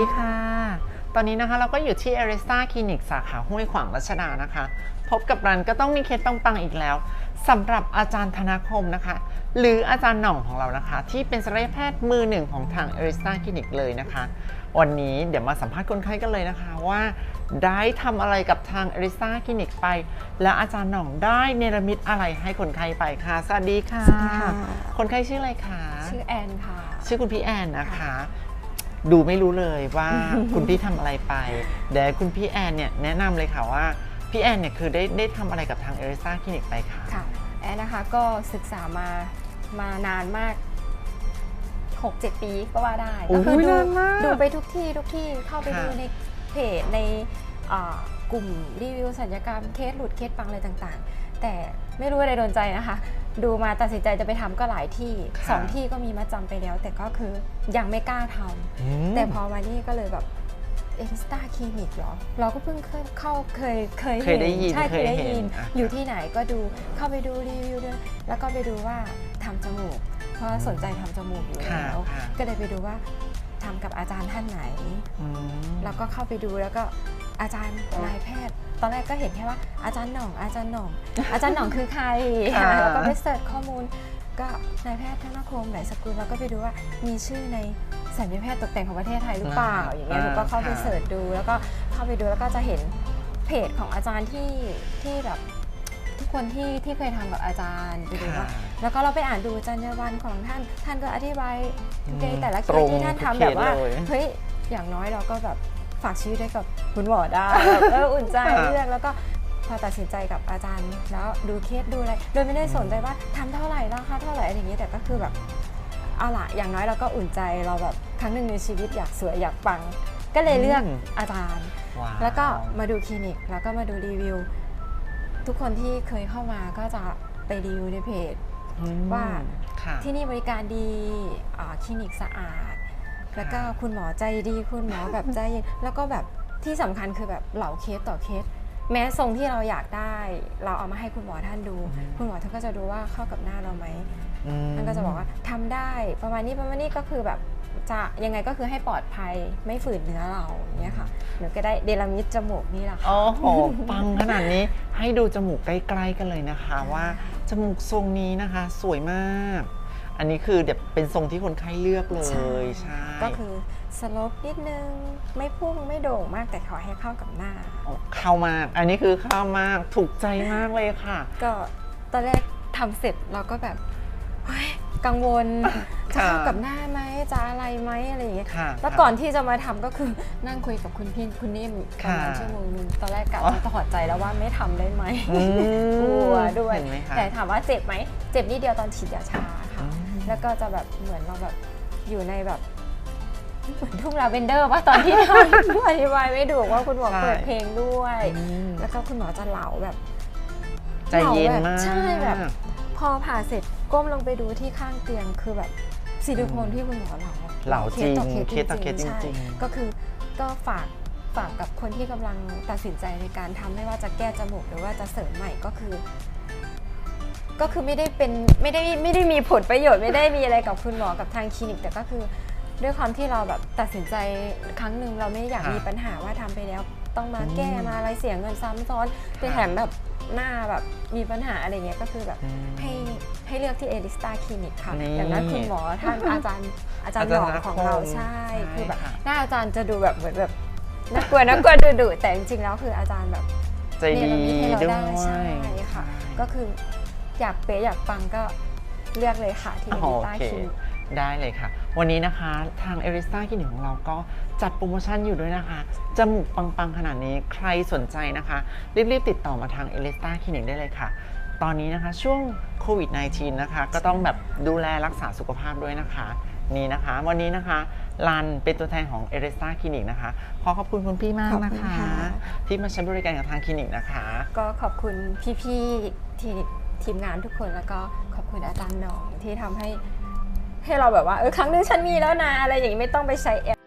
ดีค่ะ ตอนนี้นะคะเราก็อยู่ที่ a r i s t a Clinic สาขาห้วยขวางรัชดานะคะ พบกับรันก็ต้องมีเคสปังๆอีกแล้วสำหรับอาจารย์ธนาคมนะคะ หรืออาจารย์หน่องของเรานะคะ ที่เป็นศัลยแพทย์มือหนึ่งของทาง a r i s t a Clinic เลยนะคะ วันนี้เดี๋ยวมาสัมภาษณ์คนไข้กันเลยนะคะว่าได้ทำอะไรกับทาง a r i s t a Clinic ไป และอาจารย์หน่องได้เนรมิตอะไรให้คนไข้ไปค่ะสวัสดีค่ะ สวัสดีค่ะ คนไข้ชื่ออะไรคะชื่อแอนค่ะ ชื่อคุณพี่แอนนะคะ ดูไม่รู้เลยว่าคุณพี่ทำอะไรไปเดี๋ยวคุณพี่แอนเนี่ยแนะนำเลยค่ะว่าพี่แอนเนี่ยคือได้ได้ทำอะไรกับทางเอริซาคลินิกไปค่ะ ค่ะแอนนะคะก็ศึกษามามานานมาก6-7ปีก็ว่าได้โอ้ก็ยดูนานมาก ดูไปทุกที่ทุกที่เข้าไปค่ะดูในเพจในอ่ากลุ่มรีวิวสัญญกรรมเคสหลุดเคสปังอะไรต่างๆ แต่ไม่รู้อะไรโดนใจนะคะ ดูมาตัดสินใจจะไปทำก็หลายที่สองที่ก็มีมาจำไปแล้ว แต่ก็คือยังไม่กล้าทำอืม แต่พอมานี่ก็เลยแบบเอลิสตาคลินิกเหรอ เราก็เพิ่งเคยเข้าเคยเคยเคยได้ยินใช่เคยได้เคยเห็ยินนอะ อยู่ที่ไหนก็ดูเข้าไปดูรีวิวด้วยแล้วก็ไปดูว่าทำจมูก เพราะว่าสนใจทำจมูกอยู่ค่ะแล้ว ค่ะก็เลยไปดูว่าทำกับอาจารย์ท่านไหน อืม แล้วก็เข้าไปดูแล้วก็ อาจารย์นายแพทย์ ตอนแรกก็เห็นแค่ว่าอาจารย์หน่อง อาจารย์หน่อง อาจารย์หน่องคือใครค่ะแล้วก็ไปเสิร์ชข้อมูล ก็นายแพทย์ธนคมไหนสกุลแล้วก็ไปดูว่ามีชื่อในสัญญาแพทย์ตกแต่งของประเทศไทยหรือเปล่าอย่างเงี้ยหนูก็เข้าไปเสิร์ชดู แล้วก็เข้าไปดูแล้วก็จะเห็นเพจของอาจารย์ที่ที่แบบทุกคนที่ที่เคยทำกับอาจารย์ไปดูว่าแล้วก็เราไปอ่านดูจรรยาบรรณของท่าน ท่านก็อธิบายทุกเคสแต่ละเคตรสงที่ท่านทุกทำเคสแบบว่าเลยเฮ้ยอย่างน้อยเราก็แบบ ฝากชีวิตไว้กับคุณหมอได้แบบเอออุ่นใจค่ะเลือกแล้วก็พอตัดสินใจกับอาจารย์ แล้วดูเคสดูอะไรโดยไม่ได้สนใจว่าทำเท่าไหร่ราคาเท่าไหร่อะไรอย่างนี้แต่ก็คือแบบเอาล่ะอย่างน้อยเราก็อุ่นใจเราแบบครั้งหนึ่งในชีวิตอยากสวยอยากปัง ก็เลยเลือกอืมอาจารย์ว้าวแล้วก็มาดูคลินิกแล้วก็มาดูรีวิว ทุกคนที่เคยเข้ามาก็จะไปรีวิวในเพจอืมว่าค่ะที่นี่บริการดีอ่าคลินิกสะอาด แล้วก็คุณหมอใจดีคุณหมอแบบใจเย็นแล้วก็แบบที่สำคัญคือแบบเหล่าเคสต่อเคส แม้ทรงที่เราอยากได้ เราเอามาให้คุณหมอท่านดูอืมคุณหมอท่านก็จะดูว่าเข้ากับหน้าเราไหมอืมท่านก็จะบอกว่าทำได้ประมาณนี้ประมาณนี้ก็คือแบบจะยังไงก็คือให้ปลอดภัยไม่ฝืนเนื้อเราอย่างเงี้ยค่ะหนูก็ได้เดลามิดจมูกนี่แหละค่ะโอ้โหปังขนาดนี้ให้ดูจมูกใกล้ๆกันเลยนะคะว่าจมูกทรงนี้นะคะ สวยมาก อันนี้คือเดี๋ยวเป็นทรงที่คนไข้เลือกเลยใช่ก็คือสโลปนิดนึงไม่พุ่งไม่โด่งมากแต่ขอให้เข้ากับหน้าโอ้เข้ามาก อันนี้คือเข้ามากถูกใจมากเลยค่ะ ก็ตอนแรกทำเสร็จเราก็แบบเฮ้ย กังวลจะเข้ากับหน้าไหมจะอะไรไหมอะไรอย่างเงี้ยค่ะแล้วก่อนที่จะมาทำก็คือนั่งคุยกับคุณพี่คุณนิ่มประมาณค่ะชั่วโมงนึงตอนแรกกะอ๋อว่าถอดใจแล้วว่าไม่ทำได้ไหมอืมกลัวด้วยเห็นไหมคะแต่ถามว่าเจ็บไหมเจ็บนิดเดียวตอนฉีดยาชาค่ะอืมแล้วก็จะแบบเหมือนเราแบบอยู่ในแบบเหมือนทุ่งลาเวนเดอร์ว่าตอนที่ทำอธิบายไม่ถูกว่าคุณหมอใช่เปิดเพลงด้วยอืมแล้วก็คุณหมอจะเหลาแบบใจเย็นมากใช่แบบ พอผ่าเสร็จ ก้มลงไปดูที่ข้างเตียงคือแบบซิลิโคนที่คุณหมอเหลาอะเหลาจริงต่อเคสต่อเคสจใช่ริงๆก็คือก็ฝากฝากกับคนที่กำลังตัดสินใจในการทำไม่ว่าจะแก้จมูกหรือว่าจะเสริมใหม่ก็คือ ก็คือไม่ได้เป็นไม่ได้ไม่ได้มีผลประโยชน์ไม่ได้มีอะไรกับคุณหมอกับทางคลินิก แต่ก็คือด้วยความที่เราแบบตัดสินใจครั้งหนึ่งเราไม่อยากค่ะมีปัญหาว่าทำไปแล้ว ต้องมาแก้อืมมาอะไรเสียเงินซ้ำซ้อนไปแถมแบบ หน้าแบบมีปัญหาอะไรเงี้ยก็คือแบบอืมให้ให้เลือกที่เอลิสตาคลินิกค่ะนี่อย่างนั้นคุณหมอท่านอาจารย์อาจารย์อาหจารย์ลองของเราคงใช่ใช่ คือแบบค่ะหน้าอาจารย์จะดูแบบเหมือนแบบน่ากลัวน่ากลัวดุดุแต่จริงๆแล้วคืออาจารย์แบบใจดีเนรมิตให้เราด้วได้ยใช่ค่ะ ก็คืออยากเป๊ะอยากปังก็เลือกเลยค่ะที่เอโอลิสตาเคคลินิก ได้เลยค่ะ วันนี้นะคะทางเอริสตาคลินิกของเราก็จัดโปรโมชั่นอยู่ด้วยนะคะ จมูกปังๆ ขนาดนี้ใครสนใจนะคะ รีบๆ ติดต่อมาทางเอริสตาคลินิกได้เลยค่ะ ตอนนี้นะคะช่วงโควิด -19 นะคะ ก็ต้องแบบดูแลรักษาสุขภาพด้วยนะคะนี่นะคะ วันนี้นะคะรันเป็นตัวแทนของเอริสตาคลินิกนะคะ ขอขอบคุณคุณพี่มากนะขอบคุณคะค่ะที่มาใช้บริการกับทางคลินิกนะคะ ก็ขอบคุณพี่ๆทีทีมงานทุกคนแล้วก็ขอบคุณอาจารย์หนองที่ทำให้ ให้เราแบบว่าเออครั้งหนึงฉันมีแล้วนะอะไรอย่างนี้ไม่ต้องไปใช้แอป